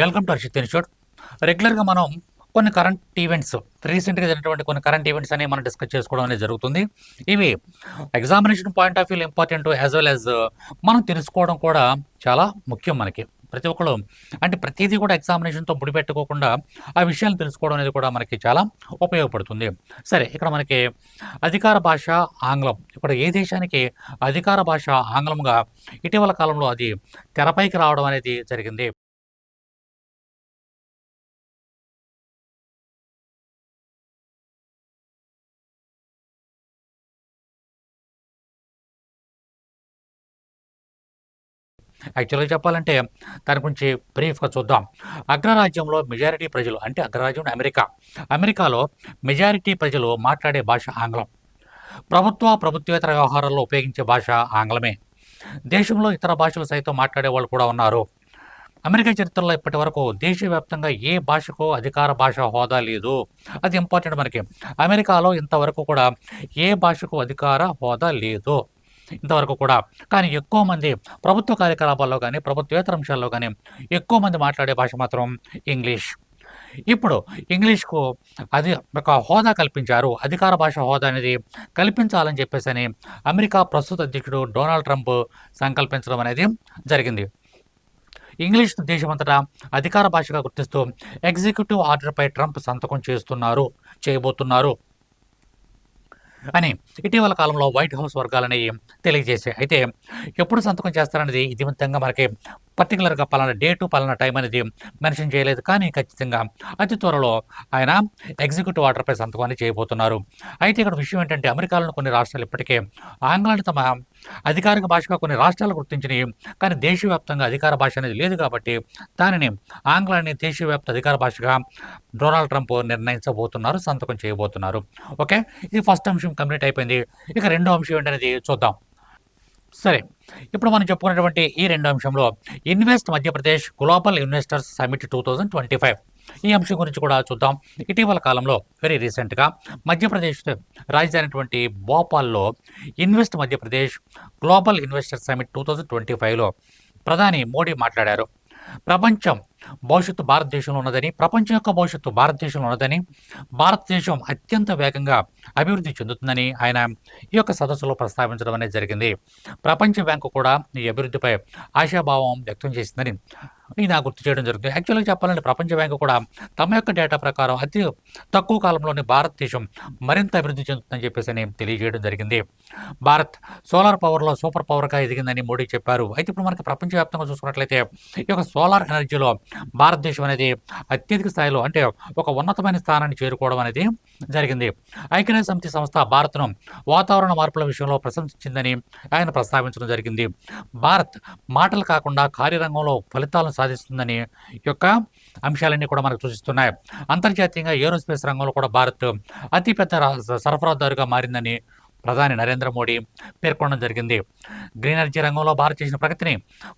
Welcome to Harshit institute రెగ్యులర్గా మనం కొన్ని కరెంట్ ఈవెంట్స్ రీసెంట్గా జరిగినటువంటి కొన్ని కరెంట్ ఈవెంట్స్ అనేవి మనం డిస్కస్ చేసుకోవడం అనేది జరుగుతుంది. ఇవి examination point of view important as well as మనం తెలుసుకోవడం కూడా చాలా ముఖ్యం మనకి. ప్రతి ఒక్కరు అంటే ప్రతిదీ కూడా ఎగ్జామినేషన్తో ముడిపెట్టుకోకుండా ఆ విషయాలు తెలుసుకోవడం అనేది కూడా మనకి చాలా ఉపయోగపడుతుంది. సరే ఇక్కడ మనకి అధికార భాష ఆంగ్లం. ఇక్కడ ఏ దేశానికి అధికార భాష ఆంగ్లంగా ఇటీవల కాలంలో అది తెరపైకి రావడం అనేది జరిగింది. యాక్చువల్గా చెప్పాలంటే దాని గురించి బ్రీఫ్గా చూద్దాం. అగ్రరాజ్యంలో మెజారిటీ ప్రజలు అంటే అగ్రరాజ్యం అమెరికా. అమెరికాలో మెజారిటీ ప్రజలు మాట్లాడే భాష ఆంగ్లం. ప్రభుత్వ ప్రభుత్వేతర వ్యవహారాల్లో ఉపయోగించే భాష ఆంగ్లమే. దేశంలో ఇతర భాషలు సైతం మాట్లాడే వాళ్ళు కూడా ఉన్నారు. అమెరికా చరిత్రలో ఇప్పటి వరకు దేశవ్యాప్తంగా ఏ భాషకు అధికార భాష హోదా లేదు. అది ఇంపార్టెంట్ మనకి. అమెరికాలో ఇంతవరకు కూడా ఏ భాషకు అధికార హోదా లేదు. ఇంతవరకు కూడా. కానీ ఎక్కువ మంది ప్రభుత్వ కార్యకలాపాల్లో కానీ ప్రభుత్వేతర అంశాల్లో కానీ ఎక్కువ మంది మాట్లాడే భాష మాత్రం ఇంగ్లీష్. ఇప్పుడు ఇంగ్లీష్కు అది ఒక హోదా కల్పించారు. అధికార భాష హోదా అనేది కల్పించాలని చెప్పేసి అని అమెరికా ప్రస్తుత అధ్యక్షుడు డొనాల్డ్ ట్రంప్ సంకల్పించడం అనేది జరిగింది. ఇంగ్లీష్ దేశమంతటా అధికార భాషగా గుర్తిస్తూ ఎగ్జిక్యూటివ్ ఆర్డర్పై ట్రంప్ సంతకం చేస్తున్నారు చేయబోతున్నారు. అని ఇటీవల కాలంలో వైట్ హౌస్ వర్గాలని తెలియజేశాయి. అయితే ఎప్పుడు సంతకం చేస్తారనేది ఇదివంతంగా మనకి పర్టికులర్గా పలానా డేటు పలానా టైం అనేది మెన్షన్ చేయలేదు. కానీ ఖచ్చితంగా అతి త్వరలో ఆయన ఎగ్జిక్యూటివ్ ఆర్డర్పై సంతకాన్ని చేయబోతున్నారు. అయితే ఇక్కడ విషయం ఏంటంటే అమెరికాలోని కొన్ని రాష్ట్రాలు ఇప్పటికే ఆంగ్లాన్ని తమ అధికారిక భాషగా కొన్ని రాష్ట్రాలు గుర్తించినాయి కానీ దేశవ్యాప్తంగా అధికార భాష అనేది లేదు కాబట్టి దానిని ఆంగ్లాన్ని దేశవ్యాప్త అధికార భాషగా డొనాల్డ్ ట్రంప్ నిర్ణయించబోతున్నారు సంతకం చేయబోతున్నారు. ఓకే? ఇది ఫస్ట్ అంశం కంప్లీట్ అయిపోయింది. ఇక రెండో అంశం ఏంటనేది చూద్దాం. సరే. ఇప్పుడు మనం చెప్పుకున్నటువంటి ఈ రెండు అంశంలో invest Madhya Pradesh global investors summit two thousand twenty five. ఈ అంశం గురించి కూడా చూద్దాం. ఇటీవల కాలంలో వెరీ రీసెంట్గా మధ్యప్రదేశ్ రాజధానిటువంటి భోపాల్లో invest Madhya Pradesh global investor summit two thousand twenty ఫైవ్లో ప్రధాని మోడీ మాట్లాడారు. ప్రపంచం భవిష్యత్తు భారతదేశంలో ఉన్నదని ప్రపంచం యొక్క భవిష్యత్తు భారతదేశంలో ఉన్నదని భారతదేశం అత్యంత వేగంగా అభివృద్ధి చెందుతుందని ఆయన ఈ యొక్క సదస్సులో ప్రస్తావించడం అనేది జరిగింది. ప్రపంచ బ్యాంకు కూడా ఈ అభివృద్ధిపై ఆశాభావం వ్యక్తం చేసిందని ఈయన గుర్తు చేయడం జరుగుతుంది యాక్చువల్గా చెప్పాలంటే ప్రపంచ బ్యాంకు కూడా తమ యొక్క డేటా ప్రకారం అతి తక్కువ కాలంలోనే భారతదేశం మరింత అభివృద్ధి చెందుతుందని చెప్పేసి అని తెలియజేయడం జరిగింది. భారత్ సోలార్ పవర్లో సూపర్ పవర్గా ఎదిగిందని మోడీ చెప్పారు. అయితే ఇప్పుడు మనకి ప్రపంచవ్యాప్తంగా చూసుకున్నట్లయితే ఈ యొక్క సోలార్ ఎనర్జీలో భారతదేశం అనేది అత్యధిక స్థాయిలో అంటే ఒక ఉన్నతమైన స్థానాన్ని చేరుకోవడం అనేది జరిగింది. ఐక్యరాజ్య సమితి సంస్థ భారత్ను వాతావరణ మార్పుల విషయంలో ప్రశంసించిందని ఆయన ప్రస్తావించడం జరిగింది. భారత్ మాటలు కాకుండా కార్యరంగంలో ఫలితాలను సాధిస్తుందని యొక్క అంశాలన్నీ కూడా మనకు సూచిస్తున్నాయి. అంతర్జాతీయంగా ఏరోస్పేస్ రంగంలో కూడా భారత్ అతిపెద్ద సరఫరాదారుగా మారిందని ప్రధాని నరేంద్ర మోడీ పేర్కొనడం జరిగింది. గ్రీన్ ఎనర్జీ రంగంలో భారత్ చేసిన ప్రగతిని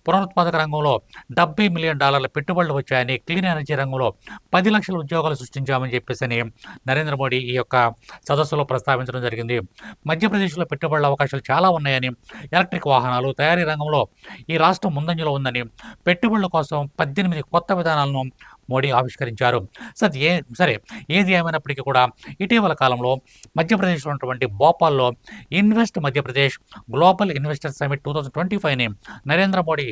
పునరుత్పాదక రంగంలో డెబ్బై మిలియన్ డాలర్ల పెట్టుబడులు వచ్చాయని క్లీన్ ఎనర్జీ రంగంలో పది లక్షల ఉద్యోగాలు సృష్టించామని చెప్పేసి అని నరేంద్ర మోడీ ఈ యొక్క సదస్సులో ప్రస్తావించడం జరిగింది. మధ్యప్రదేశ్లో పెట్టుబడుల అవకాశాలు చాలా ఉన్నాయని ఎలక్ట్రిక్ వాహనాలు తయారీ రంగంలో ఈ రాష్ట్రం ముందంజలో ఉందని పెట్టుబడుల కోసం పద్దెనిమిది కొత్త విధానాలను మోడీ ఆవిష్కరించారు. సరే ఏ సరే ఏది ఏమైనప్పటికీ కూడా ఇటీవల కాలంలో మధ్యప్రదేశ్లో ఉన్నటువంటి భోపాల్లో invest Madhya Pradesh global investor summit two thousand twenty ఫైవ్ని Narendra Modi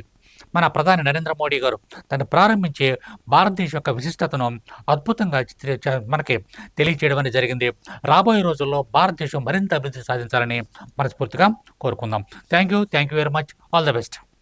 మన ప్రధాని నరేంద్ర మోడీ గారు దాన్ని ప్రారంభించి భారతదేశం యొక్క విశిష్టతను అద్భుతంగా చిత్ర మనకి తెలియచేయడం అనేది జరిగింది. రాబోయే రోజుల్లో భారతదేశం మరింత అభివృద్ధి సాధించాలని మనస్ఫూర్తిగా కోరుకుందాం. Thank you thank you very much. All the best.